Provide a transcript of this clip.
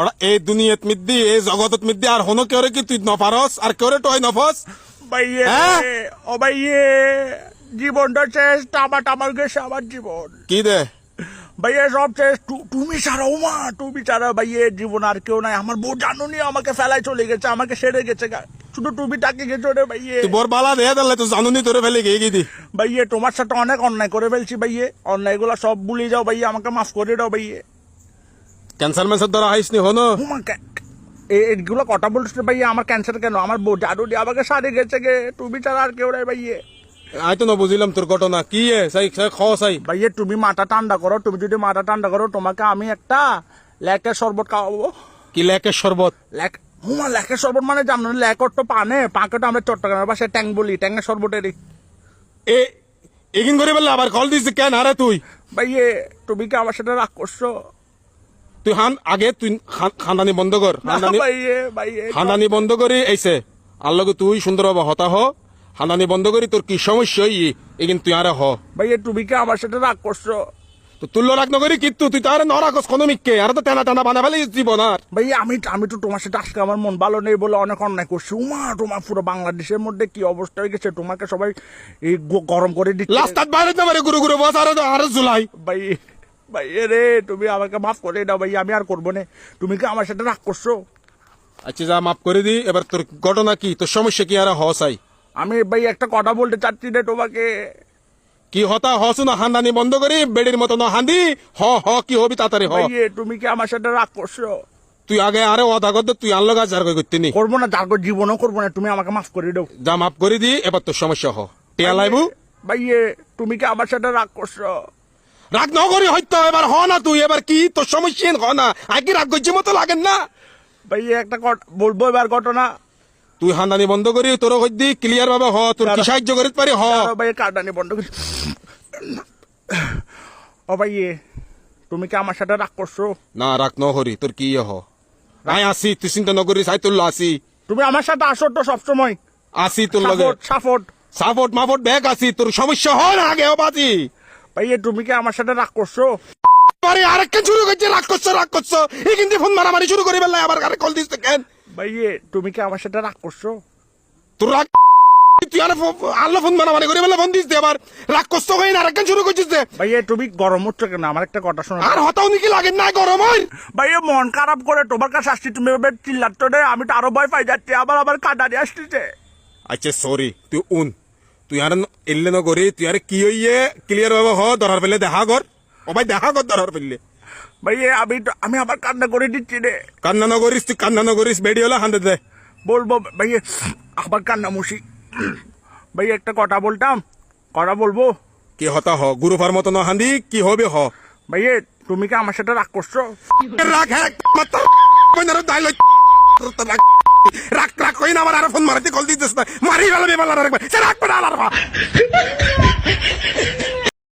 ওরা এই দুনিয়াত মিদ্দি এই জগতত মিদ্দি আর হনো কেউ কি তুই নফারস আর কেউ টয় নফস? হ্যাঁ? ও ভাইয়ে জীবনটা শেষ টামা টামার গেছে আমার জীবন। কি দে? ভাইয়ে সব শেষ তু- তুমি ছাড়া ও মা তুমি ছাড়া ভাইয়ে জীবন আর কেউ নাই। আমার বউ জানুনি আমাকে ফেলায় চলে গেছে আমাকে সেরে গেছে। শুধু তুমি টাকে গেছো রে ভাইয়ে বর বালা দে দিলে তুই জানুনি তোরে ফেলে গিয়ে গিয়ে ভাইয়ে তোমার সাথে অনেক অন্যায় করে ফেলছি ভাইয়ে অন্যায়গুলো সব ভুলে যাও ভাইয়ে আমাকে মাফ করে দাও ভাইয়ে ক্যান্সার ম্যান্সার দ্বারা হাইস নি হনো এগুলো কথা বলছো ভাইয়ে? আমার ক্যান্সার কেন? আমার বউ জানুনি আমাকে সারে গেছে গে। তুমি ছাড়া আর কেউ নাই ভাইয়ে। আই তো না বুঝিলাম তোর ঘটনা। কি সাই সাই ভাইয়ে তুমি মাথা ঠান্ডা করো। তুমি যদি মাথা ঠান্ডা করো তোমাকে আমি একটা লেকের শরবত খাওয়াবো। কি লেকের শরবত? লেক হুমা লেকের শরবত মানে জানো? না লেকর তো পানে। পাঁকেটা আমরা চট্টগ্রামের পাশে ট্যাং বলি। ট্যাংয়ের শরবতেরই এ এগিন করে বললে আবার কল দিস কেন? আরে তুই। ভাইয়ে তুমি কি আমার সাথে রাগ করছ? তুই হান আগে তুই খান- খানদানি বন্ধ কর। খানদানি বন্ধ করি এইসে আর লগে তুই সুন্দর হবা হতা হ। হানানি বন্ধ করি তোর কি সমস্যা ই? এগিন তুই আরে হ। ভাইয়ে তুমি কি আমার সাথে রাগ করছ। তো তুল্য রাখ নগরি কিন্তু তুই তারে নরাকস কোনো মিককে আর তো টানা টানা বানা ফেলে জীবন আর। ভাইয়া আমি আমি তো তোমার সাথে আজকে আমার মন ভালো নেই বলে অনেক অন্যায় করছি। উমা তোমার পুরো বাংলাদেশের মধ্যে কি অবস্থা হয়ে গেছে? তোমাকে সবাই এই গরম করে দিচ্ছে। লাস্টাত বাইরে বাইরে গুরু গুরু বস আরে আরে জুলাই। ভাই ভাইয়ে রে তুমি আমাকে মাফ করে দাও ভাই আমি আর করব না। তুমি কি আমার সাথে রাগ করছ? আচ্ছা যা মাফ করে দি এবার তোর ঘটনা কি? তোর সমস্যা কি আর হ সাই আমি ভাই একটা কথা বলতে চাচ্ছি না তোমাকে। কি হতা হ শুনো হান্দানি বন্ধ করি বেডির মতো না হান্দি হ হ কি হবি তাড়াতাড়ি হ। ভাইয়ে তুমি কি আমার সাথে রাগ করছ? তুই আগে আরে অদা করতে তুই আনলো গাছ আর করতে নি। করব না যার জীবনও করব না তুমি আমাকে মাফ করে দাও। যা মাফ করে দি এবার তোর সমস্যা হ। টিয়া লাইবু? ভাইয়ে তুমি কি আমার সাথে রাগ করছ? রাগ ন করি হয়তো এবার হ না তুই এবার কি? তোর সমস্যা হ না। আগে রাগ করছি মতো লাগেন না। ভাইয়ে একটা কট- বলব এবার ঘটনা। তুই হান্দানি বন্ধ করি তোর হইদি ক্লিয়ার ভাবে হ তোর কি সাহায্য করিতে পারি? হ। ভাইয়ে কাটানি বন্ধ করে ও ভাইয়ে তুমি কি আমার সাথে রাগ করছ? না রাগ ন হরি তোর কি হ? আই আসি তুই চিন্তা নকরিস আই তোর আসি। তুমি আমার সাথে আসো তো সবসময়। আসি তোর লগে। সাপোর্ট। সাপোর্ট মাপোর্ট ব্যাগ আসি তোর সমস্যা হয় না আগে ও বাজি। ভাইয়ে তুমি কি আমার সাথে রাগ করছ? আরে আরেকটা শুরু করছে রাগ করছ রাগ করছ। এই কিন্তু ফোন মারামারি শুরু করি বেলা আবার আরে কল দিস কেন? ভাইয়ে তুমি কি আমার সাথে রাগ করছ? তোর রাগ তুই আরে আল্লাহ ফোন মারামারি করি বেলা ফোন দিস আবার। রাগ করছ হই না আরেকটা শুরু করছিস দে ভাইয়ে তুমি গরম হচ্ছে কেন? আমার একটা কথা শোনো। আর হতাও নাকি লাগে না গরম হয়। ভাইয়ে মন খারাপ করে তোমার কাছে আসছি তুমি চিল্লাচ্ছ রে আমি তো আরও ভয় পাই যাচ্ছি আবার আবার কাটারি আসতেছে আচ্ছা সরি তুই উন। তুই আর এলে নগরি তুই আর কি হইয়ে ক্লিয়ার ভাবে হ ধরার পেলে দেখা কর ও ভাই দেখা কর ধরার পেলে। ভাইয়ে আমি তো- আমি আবার কান্না করে দিচ্ছি রে কান্না নগরিস তুই কান্না নগরিস বেডি হলে হান্দে দে। বলব ভাইয়ে আবার কান্না মুশি ভাইয়ে একটা কথা বলতাম কথা বলব? কি হতা হ গুরুফার মতো না হান্দি কি হবে হ? ভাইয়ে তুমি কি আমার সাথে রাগ করছ রাগ হ্যাঁ মাত্র কইনার দাইল রাগ রাগ কই না আমার আর ফোন মারাতে, কল দিতেছ না। মারি ভালো বেবাল আর একবার রাগ পড়া আলারবা